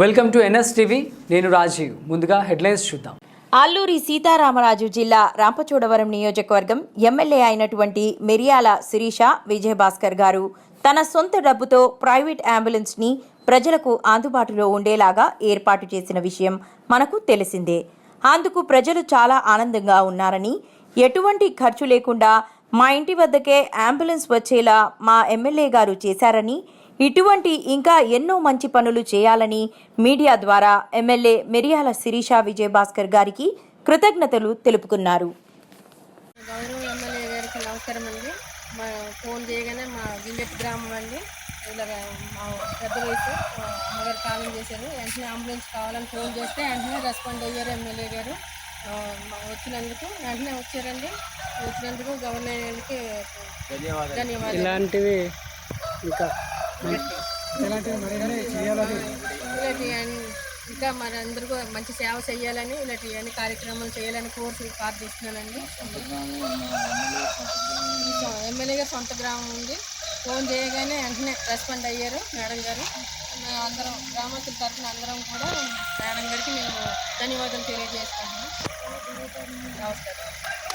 Welcome to NS TV నేను రాజీవ్. ముందుగా headlines చూద్దాం. అల్లూరి సీతారామరాజు జిల్లా రాంపచోడవరం నియోజకవర్గం ఎమ్మెల్యే అయినటువంటి మిరియాల శిరీష విజయభాస్కర్ గారు తన సొంత డబ్బుతో ప్రైవేట్ అంబులెన్స్ని ప్రజలకు అందుబాటులో ఉండేలాగా ఏర్పాటు చేసిన విషయం మనకు తెలిసిందే. అందుకు ప్రజలు చాలా ఆనందంగా ఉన్నారని ఎటువంటి ఖర్చు లేకుండా మా ఇంటి వద్దకే అంబులెన్స్ వచ్చేలా మా ఎమ్మెల్యే గారు చేశారని ఇటువంటి ఇంకా ఎన్నో మంచి పనులు చేయాలని మీడియా ద్వారా ఎమ్మెల్యే మిరియాల శిరీష విజయభాస్కర్ గారికి కృతజ్ఞతలు తెలుపుకున్నారు. గౌరవ ఎమ్మెల్యే గారికి నమస్కారం అండి. మా ఫోన్ చేయగానే మా విల్లెట్ గ్రామం అండి. ఇలాగ మా పెద్ద వయసు అమ్మగారు కాలం చేశారు. వెంటనే అంబులెన్స్ కావాలని ఫోన్ చేస్తే వెంటనే రెస్పాండ్ అయ్యారు ఎమ్మెల్యే గారు. వచ్చినందుకు వెంటనే వచ్చారండి. వచ్చినందుకు గవర్నర్ గారికి ధన్యవాదాలు. ఇలాంటివి ఇంకా ఇలాంటి ఇంకా మరి అందరికీ మంచి సేవ చేయాలని ఇలాంటి అన్ని కార్యక్రమాలు చేయాలని కోర్సు ప్రార్థిస్తున్నానండి ఎమ్మెల్యే గారు సొంత గ్రామం ఉంది. ఫోన్ చేయగానే వెంటనే రెస్పాండ్ అయ్యారు మేడం గారు. మేము అందరం గ్రామస్తుల తరఫున అందరం కూడా మేడం గారికి మేము ధన్యవాదాలు తెలియజేస్తాము